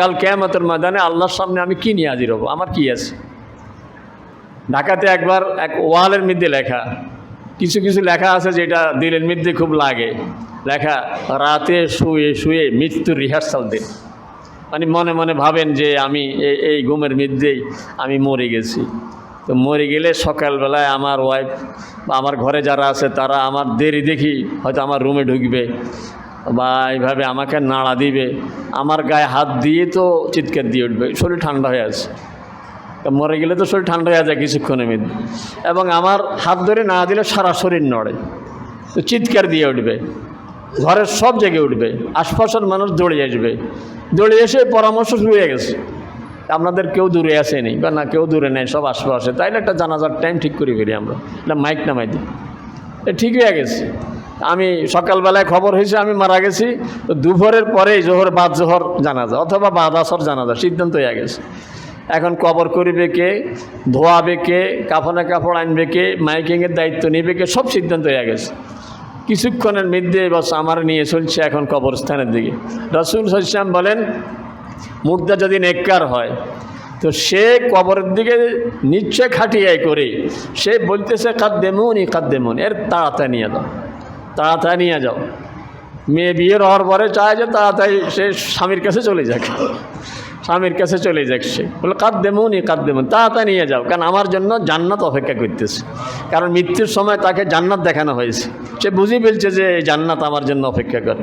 কাল কেয়ামতের ময়দানে আল্লাহর সামনে আমি কি নিয়ে হাজির হব? আমার কি আছে? ঢাকাতে একবার এক ওয়ালের মধ্যে লেখা। কিছু কিছু লেখা আছে যেটা দিলের মধ্যে খুব লাগে। লেখা, রাতে শুয়ে শুয়ে মৃত্যুর রিহার্সাল দিন। মানে মনে মনে ভাবেন যে আমি এই ঘুমের মধ্যেই আমি মরে গেছি। তো মরে গেলে সকালবেলায় আমার ওয়াইফ আমার ঘরে যারা আছে তারা আমার দেরি দেখি হয়তো আমার রুমে ঢুকবে। বা এইভাবে আমাকে নাড়া দিবে, আমার গায়ে হাত দিয়ে তো চিৎকার দিয়ে উঠবে, শরীর ঠান্ডা হয়ে আছে। মরে গেলে তো শরীর ঠান্ডা হয়ে যায় কিছুক্ষণের মধ্যে। এবং আমার হাত ধরে না দিলে সারা শরীর নড়ে। তো চিৎকার দিয়ে উঠবে, ঘরের সব জায়গায় উঠবে, আশপাশের মানুষ দৌড়ে আসবে। দৌড়ে এসে পরামর্শ শুরু হয়ে গেছে। আপনাদের কেউ দূরে আসেনি বা না কেউ দূরে নেই, সব আশপাশে। তাইলে একটা জানাজার টাইম ঠিক করে ফেলি আমরা। এটা মাইক নামাই দিই। ঠিক হয়ে গেছে। আমি সকালবেলায় খবর হয়েছে, আমি মারা গেছি। তো দুপুরের পরেই জোহর, বাদ জোহর জানাজা, অথবা বাদ আসর জানাজা, সিদ্ধান্ত হয়ে গেছে। এখন কবর করিবে কে, ধোয়াবে কে, কাফনে কাপড় আনবে কে, মাইকিংয়ের দায়িত্ব নেবে কে, সব সিদ্ধান্ত হয়ে গেছে। কিছুক্ষণের মধ্যে বাস আমার নিয়ে চলছে এখন কবরস্থানের দিকে। রসুল সৈশ্যাম বলেন, মুর্দা যদি নেককার হয়, তো সে কবরের দিকে নিশ্চয় খাটিয়াই করে। সে বলতেছে, কাদ্দেমুনি, কাদ্দেমুন। এর তাড়াতাড়ি নিয়ে যাও। তাড়াতাড়ি নিয়ে যাও। মেয়ে বিয়ের হওয়ার পরে চায় যে তাড়াতাড়ি সে স্বামীর কাছে চলে যাক। স্বামীর কাছে চলে যাক সে। বলে কাঁদ দেমুনি কাঁদ দেবো তাড়াতাড়ি নিয়ে যাও। কারণ আমার জন্য জান্নাত অপেক্ষা করতেছে। কারণ মৃত্যুর সময় তাকে জান্নাত দেখানো হয়েছে। সে বুঝে ফেলছে যে জান্নাত আমার জন্য অপেক্ষা করে।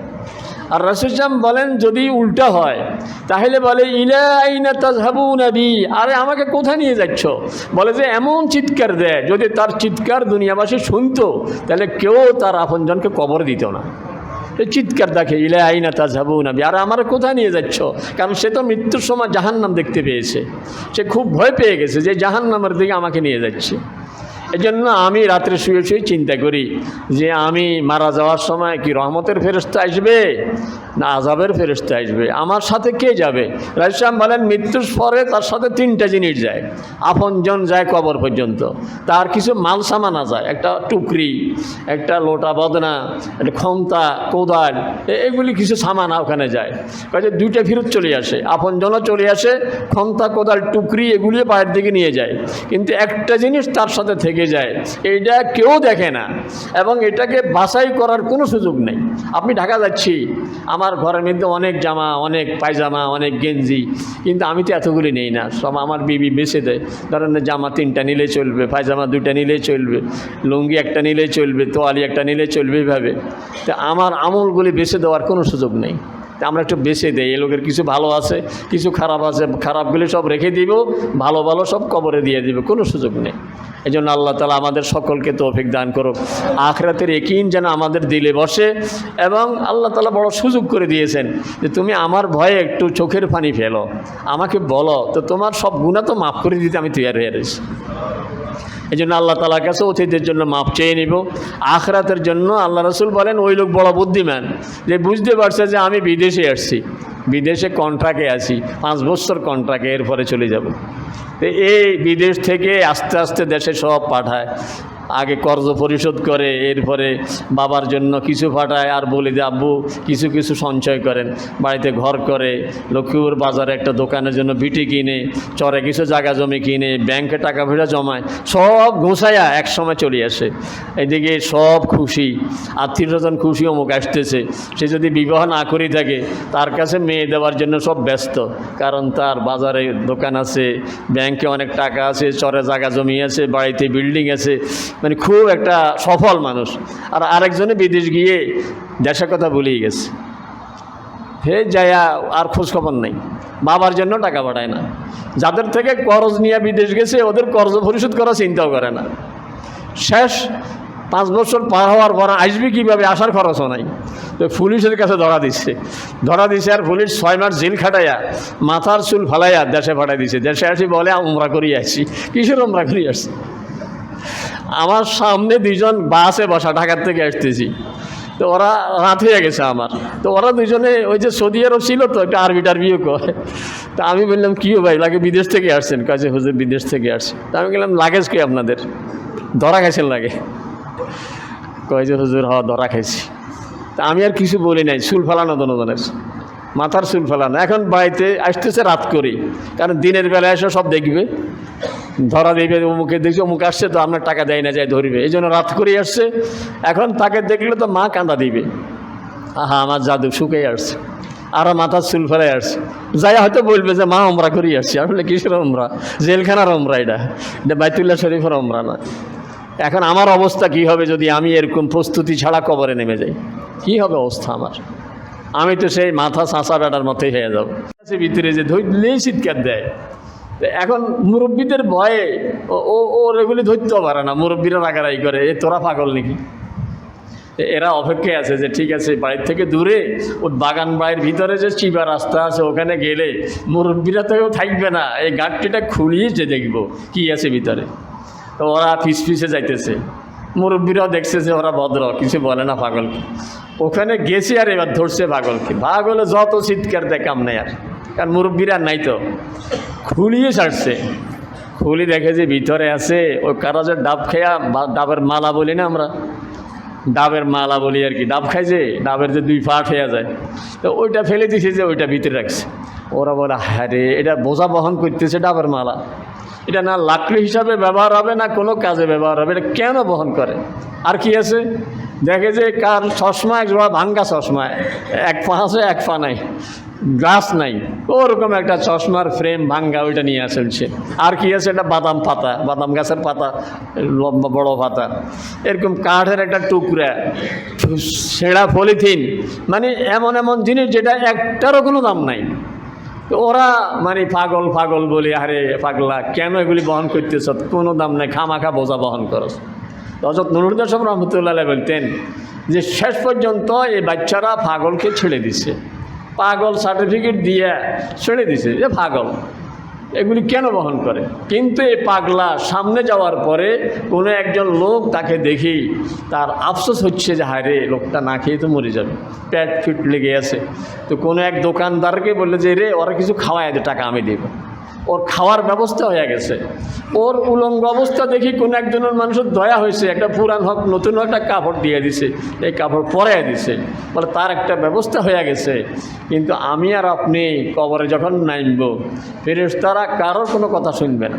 আর রসুজাম বলেন, যদি উল্টা হয়, তাহলে বলে, ইলা আইনা তাজহাবু নবী আরে, আমাকে কোথায় নিয়ে যাচ্ছ? বলে যে, এমন চিৎকার দেয় যদি তার চিৎকার দুনিয়াবাসী শুনতো, তাহলে কেউ তার আপনজনকে কবর দিত না। চিৎকার দেখে, ইলে আইনা তাজহাবু নবী আর আমার কোথায় নিয়ে যাচ্ছ? কারণ সে তো মৃত্যুর সময় জাহান্নাম দেখতে পেয়েছে। সে খুব ভয় পেয়ে গেছে যে, জাহান্নামের দিকে আমাকে নিয়ে যাচ্ছে। এই জন্য আমি রাত্রে শুয়ে শুয়ে চিন্তা করি যে আমি মারা যাওয়ার সময় কি রহমতের ফেরস্তা আসবে না আজাবের ফেরস্তা আসবে? আমার সাথে কে যাবে? রাজশ্যাম বলেন, মৃত্যুর পরে তার সাথে তিনটা জিনিস যায়। আপনজন যায় কবর পর্যন্ত। তার কিছু মাল সামানা যায় একটা টুকরি, একটা লোটা বদনা, একটা ক্ষমতা কোদাল এগুলি কিছু সামানা ওখানে যায়। কাজে দুইটা ফেরত চলে আসে। আপনজনও চলে আসে ক্ষমতা কোদাল, টুকরি এগুলি পায়ের দিকে নিয়ে যায়। কিন্তু একটা জিনিস তার সাথে থেকে যায়। এইটা কেউ দেখে না এবং এটাকে বাছাই করার কোনো সুযোগ নেই। আপনি ঢাকা যাচ্ছি, আমার ঘরের মধ্যে অনেক জামা, অনেক পায়জামা, অনেক গেঞ্জি, কিন্তু আমি তো এতগুলি নেই না। সব আমার বিবি বেছে দেয়। ধরেন জামা তিনটা নিলে চলবে, পায়জামা দুইটা নিলে চলবে, লুঙ্গি একটা নিলে চলবে, তোয়ালি একটা নিলে চলবে এভাবে তো আমার আমলগুলি বেছে দেওয়ার কোনো সুযোগ নেই। আমরা একটু বেছে দেই। এই লোকের কিছু ভালো আছে, কিছু খারাপ আছে খারাপগুলি সব রেখে দিব, ভালো ভালো সব কবরে দিয়ে দিবে, কোনো সুযোগ নেই। এই জন্য আল্লাহ তালা আমাদের সকলকে তৌফিক দান করুক। আখরাতের একিন যেন আমাদের দিলে বসে এবং আল্লাহ তালা বড় সুযোগ করে দিয়েছেন যে তুমি আমার ভয়ে একটু চোখের পানি ফেলো, আমাকে বলো, তো তোমার সব গুণা তো মাফ করে দিতে আমি তৈরি হয়ে রয়েছি। এই জন্য আল্লাহ তালার কাছে অতীতের জন্য মাপ চেয়ে নিব। আখরাতের জন্য আল্লাহ রসুল বলেন, ওই লোক বড় বুদ্ধিমান, যে বুঝতে পারছে যে আমি বিদেশে আসছি, বিদেশে কন্ট্রাক্টে আছি, পাঁচ বছর কন্ট্রাক্টে এরপরে চলে যাব। তো এই বিদেশ থেকে আস্তে আস্তে দেশে সব পাঠায়। আগে কর্জ পরিশোধ করে, এরপরে বাবার জন্য কিছু পাঠায় আর বলি যে, আব্বু, কিছু কিছু সঞ্চয় করেন। বাড়িতে ঘর করে, লক্ষ্মীপুর বাজারে একটা দোকানের জন্য বিটি কিনে, চরে কিছু জায়গা জমি কিনে, ব্যাংকে টাকা পয়সা জমায়, সব ঘুষাইয়া এক সময় চলে আসে। এদিকে সব খুশি আত্মীয় স্বজন খুশি অমুক আসতেছে। সে যদি বিবাহ না করি থাকে, তার কাছে মেয়ে দেওয়ার জন্য সব ব্যস্ত, কারণ তার বাজারে দোকান আছে, ব্যাংকে অনেক টাকা আছে, চরে জায়গা জমি আছে, বাড়িতে বিল্ডিং আছে। মানে খুব একটা সফল মানুষ। আর আরেকজনে বিদেশ গিয়ে দেশের কথা ভুলেই গেছে। হে যায়া, আর খোঁজ খবর নেই। বাবার জন্য টাকা পাঠায় না। যাদের থেকে করজ নিয়ে বিদেশ গেছে, ওদের কর্জ পরিশোধ করা চিন্তাও করে না। শেষ পাঁচ বছর পার হওয়ার পর আসবি কীভাবে? আসার খরচও নাই। তো পুলিশের কাছে ধরা দিচ্ছে ধরা দিছে আর পুলিশ ছয় মাস জেল খাটাইয়া, মাথার চুল ফালাইয়া দেশে পাঠাই দিছে। দেশে আসি বলে উমরা করিয়ে আসছি কিসের উমরা করিয়ে আসছি আমার সামনে দুজন বাসে বসা, ঢাকার থেকে আসতেছি। তো ওরা রাত হয়ে গেছে আমার। তো ওরা দুজনে ওই যে সৌদি আরব ছিল তো, একটা আরবি টারবিও করে। তা আমি বললাম, কী ভাই, লাগে বিদেশ থেকে আসছেন? কাজে হুজুর, বিদেশ থেকে আসছে। তা আমি বললাম, লাগেজ কি আপনাদের? ধরা খাইছেন লাগে। কয় যে, হুজুর, হ, ধরা খাইছি। তা আমি আর কিছু বলি নাই, চুল ফালানো দনজনের মাথার চুল ফেলানো। এখন বাড়িতে আসতেছে, রাত করি। কারণ দিনের বেলা এসে সব দেখবে। ধরা দেবে, অমুকে দেখছে, অমুক আসছে, তো আপনার টাকা দেয় না, যায় ধরবে। এই জন্য রাত করে আসছে। এখন তাকে দেখলে তো মা কান্দা দিবে। আহা, আমার জাদু শুকিয়ে আসছে। আর মাথার চুল ফেলে আসছে। যাই হয়তো বলবে যে, মা আমরা করি আসছি। আসলে কিসের আমরা জেলখানার আমরা এটা। এটা বাইতুল্লাহ শরীফের আমরা না। এখন আমার অবস্থা কি হবে যদি আমি এরকম প্রস্তুতি ছাড়া কবরে নেমে যাই? কি হবে অবস্থা আমার? আমি তো সেই মাথা চাঁচা বেটার মতোই হয়ে যাব। ভিতরে যে ধরলেই চিৎকার দেয়। এখন মুরব্বীদের ভয়ে ও ওর এগুলি ধরতেও পারে না, মুরব্বীরা রাগারাই করে, এ, তোরা পাগল নাকি? এরা অপেক্ষায় আছে যে, ঠিক আছে, বাড়ির থেকে দূরে ওই বাগান বাড়ির ভিতরে যে চিবা রাস্তা আছে, ওখানে গেলে মুরব্বীরা তো থাকবে না, এই গাঁটটিটা খুলিয়ে যে দেখব কি আছে ভিতরে। তো ওরা পিস ফিসে যাইতেছে। মুরব্বীরাও দেখছে যে ওরা ভদ্র, কিছু বলে না পাগলকে ওখানে গেছি আর এবার ধরছে পাগলকে পাগলে যত চিৎকার দেয় কাম নেই আর। কারণ মুরব্বীরা নাই তো। খুলিয়ে ছাড়ছে। খুলি দেখে যে ভিতরে আছে, ওই কারা যে ডাব খেয়া ডাবের মালা বলি না আমরা। ডাবের মালা বলি আর কি। ডাব খাই যে, ডাবের যে দুই পা হয়ে যায়। তো ওইটা ফেলে দিছে যে ওইটা ভিতরে রাখছে। ওরা বলে হ্যাঁ রে এটা বোঝা বহন করতেছে ডাবের মালা। এটা না লাকড়ি হিসাবে ব্যবহার হবে না কোনো কাজে ব্যবহার হবে, এটা কেন বহন করে? আর কি আছে? দেখে যে কার চশমা, এক জোড়া ভাঙ্গা চশমা, এক পা আছে, এক পা নাই, গ্লাস নাই, ওরকম একটা চশমার ফ্রেম ভাঙ্গা ওইটা নিয়ে আসছে আর কি আছে? এটা বাদাম পাতা, বাদাম গাছের পাতা, লম্বা বড় পাতা। এরকম কাঠের একটা টুকরা, সেরা পলিথিন মানে এমন এমন জিনিস যেটা একটারও কোনো দাম নাই। তো ওরা মানে পাগল পাগল বলি, আরে পাগলা, কেন এগুলি বহন করতেছ? কোনো দাম নাই, খামাখা বোঝা বহন করস হজরত নুরুদ্দাস রহমতুল্লাহ বলতেন যে, শেষ পর্যন্ত এই বাচ্চারা পাগলকে ছেড়ে দিছে। পাগল সার্টিফিকেট দিয়ে ছেড়ে দিছে, যে পাগল। এগুলি কেন বহন করে? কিন্তু এই পাগলা সামনে যাওয়ার পরে কোনো একজন লোক তাকে দেখি তার আফসোস হচ্ছে যে, হায় লোকটা না খেয়ে তো মরে যাবে প্যাট ফিট লেগে আছে তো কোনো এক দোকানদারকে বললে যে, রে, ওরা কিছু খাওয়ায় দে, টাকা আমি দেব। ওর খাওয়ার ব্যবস্থা হয়ে গেছে। ওর উলঙ্গ অবস্থা দেখি কোনো একজনের মানুষের দয়া হয়েছে। একটা পুরান হোক, নতুন একটা কাপড় দিয়ে দিছে। এই কাপড় পরাই দিছে। বলে তার একটা ব্যবস্থা হয়ে গেছে। কিন্তু আমি আর আপনি কবরে যখন নামব ফেরেস তারা কারোর কোনো কথা শুনবে না।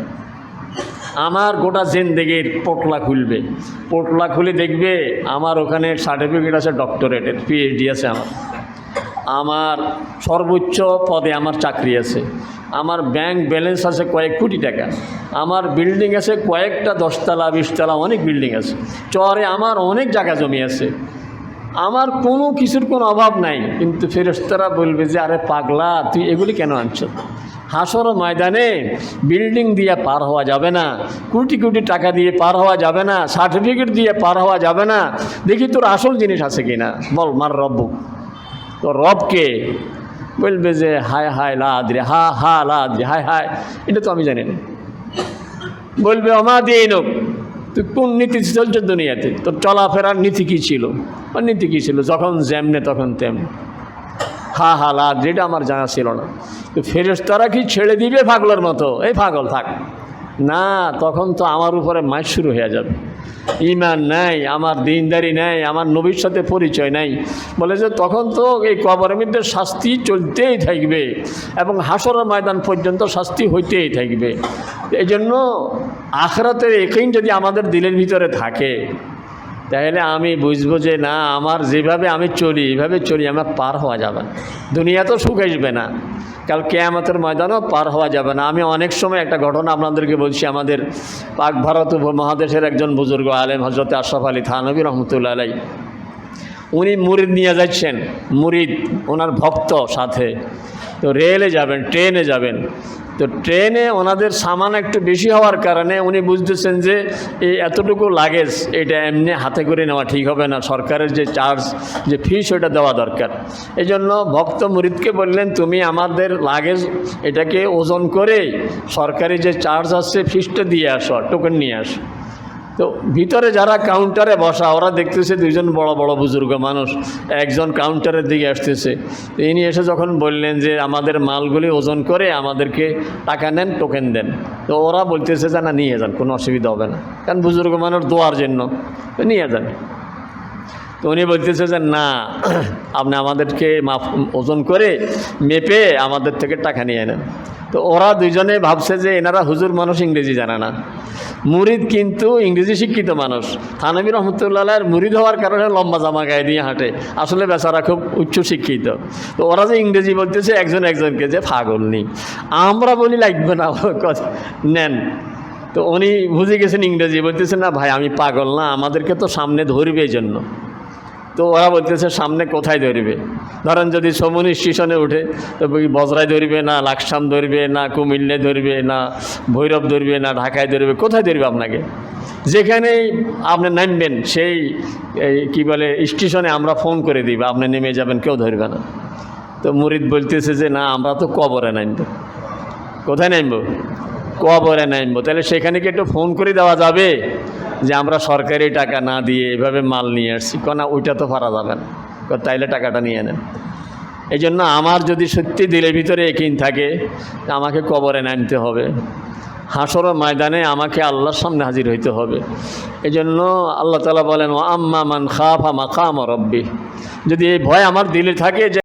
আমার গোটা জেন্দেগির পোটলা খুলবে। পোটলা খুলে দেখবে আমার ওখানে সার্টিফিকেট আছে ডক্টরেটের পিএইচডি আছে আমার। আমার সর্বোচ্চ পদে আমার চাকরি আছে। আমার ব্যাংক ব্যালেন্স আছে কয়েক কোটি টাকা। আমার বিল্ডিং আছে কয়েকটা দশতলা, বিশতলা, অনেক বিল্ডিং আছে। চরে আমার অনেক জায়গা জমি আছে। আমার কোনো কিছুর কোনো অভাব নাই। কিন্তু ফেরেস্তারা বলবে যে, আরে পাগলা, তুই এগুলি কেন আনছ? হাসর ময়দানে বিল্ডিং দিয়ে পার হওয়া যাবে না। কোটি কোটি টাকা দিয়ে পার হওয়া যাবে না। সার্টিফিকেট দিয়ে পার হওয়া যাবে না। দেখি তোর আসল জিনিস আছে কিনা? বল, মার রব্বু। তো রবকে বলবে যে, হায় হায় লাদ্রে হা হা লাদ্রে হায় হায়। এটা তো আমি জানি না। বলবে, অমা দিয়ে নোক তুই কোন নীতি চলছে দুনিয়াতে? তোর চলাফেরার নীতি কী ছিল? আর নীতি কী ছিল? যখন যেমনে, তখন তেমনি। হা হা লা এটা আমার জানা ছিল না। তো ফেরেস তারা কি ছেড়ে দিবে পাগলের মতো? এই পাগল থাক। না, তখন তো আমার উপরে মাছ শুরু হয়ে যাবে। ইমান নাই, আমার দিনদারি নাই, আমার নবীর সাথে পরিচয় নাই। বলে যে তখন তো এই কবরের মধ্যে শাস্তি চলতেই থাকবে এবং হাসরের ময়দান পর্যন্ত শাস্তি হইতেই থাকবে। এই জন্য আখরাতের একই যদি আমাদের দিলের ভিতরে থাকে, তাহলে আমি বুঝব যে না, আমার যেভাবে আমি চলি, এভাবে চলি, আমার পার হওয়া যাবে দুনিয়া তো সুখ আসবে না। কাল কেয়ামতের ময়দানও পার হওয়া যাবে না। আমি অনেক সময় একটা ঘটনা আপনাদেরকে বলছি। আমাদের পাক ভারত মহাদেশের একজন বুজুর্গ আলেম হজরত আশরাফ আলী থানবী রহমতুল্লা আলাই উনি মুরিদ নিয়ে যাচ্ছেন। মুরিদ, ওনার ভক্ত সাথে। তো রেলে যাবেন, ট্রেনে যাবেন। তো ট্রেনে ওনাদের সামান একটু বেশি হওয়ার কারণে উনি বুঝতেছেন যে এই এতটুকু লাগেজ, এটা এমনি হাতে করে নেওয়া ঠিক হবে না। সরকারের যে চার্জ যে ফিস ওটা দেওয়া দরকার। এই জন্য ভক্ত মুরিদকে বললেন, তুমি আমাদের লাগেজ, এটাকে ওজন করে সরকারি যে চার্জ আসছে ফিসটা দিয়ে আসো টোকেন নিয়ে আসো। তো ভিতরে যারা কাউন্টারে বসা, ওরা দেখতেছে দুইজন বড় বড় বুজুর্গ মানুষ, একজন কাউন্টারের দিকে আসতেছে। ইনি এসে যখন বললেন যে, আমাদের মালগুলি ওজন করে আমাদেরকে টাকা নেন টোকেন দেন। তো ওরা বলতেছে যে, না, নিয়ে যান, কোনো অসুবিধা হবে না। কারণ বুজুর্গ মানুষ দোয়ার জন্য, তো নিয়ে যান। তো উনি বলতেছে যে, না, আপনি আমাদেরকে মাপ ওজন করে মেপে আমাদের থেকে টাকা নিয়ে নেন। তো ওরা দুইজনে ভাবছে যে এনারা হুজুর মানুষ ইংরেজি জানে না। মুরিদ কিন্তু ইংরেজি শিক্ষিত মানুষ। থানবী রহমতুল্লাহ মুরিদ হওয়ার কারণে লম্বা জামা গায়ে দিয়ে হাঁটে। আসলে বেচারা খুব উচ্চ শিক্ষিত। তো ওরা যে ইংরেজি বলতেছে, একজন একজনকে যে পাগল নেই আমরা বলি, লাগবে না। নেন। তো উনি বুঝে গেছেন ইংরেজি। বলতেছেন না ভাই, আমি পাগল না। আমাদেরকে তো সামনে ধরবে জন্য তো ওরা বলতেছে, সামনে কোথায় ধরবে ধরেন যদি সমনি স্টেশনে উঠে, তো বজরায় ধরবে না, লাকসাম ধরবে না, কুমিল্লে ধরবে না, ভৈরব ধরবে না, ঢাকায় ধরবে কোথায় ধরবে আপনাকে? যেখানেই আপনি নামবেন, সেই কী বলে, স্টেশনে আমরা ফোন করে দিব আপনি নেমে যাবেন, কেউ ধরবে না। তো মুরিদ বলতেছে যে, না, আমরা তো কবরে নামব। কোথায় নামবো? কবরে নামবো। তাহলে সেখানে কি একটু ফোন করে দেওয়া যাবে? যে আমরা সরকারি টাকা না দিয়ে এভাবে মাল নিয়ে আসছি। না, ওইটা তো পারা যাবে না। তাইলে টাকাটা নিয়ে নেন। এই জন্য আমার যদি সত্যি দিলের ভিতরে একিন থাকে, আমাকে কবরে নামতে হবে। হাসর ময়দানে আমাকে আল্লাহর সামনে হাজির হইতে হবে। এই জন্য আল্লাহ তালা বলেন আম্মা মান খাফা মাকাম রব্বি। যদি এই ভয় আমার দিলে থাকে যে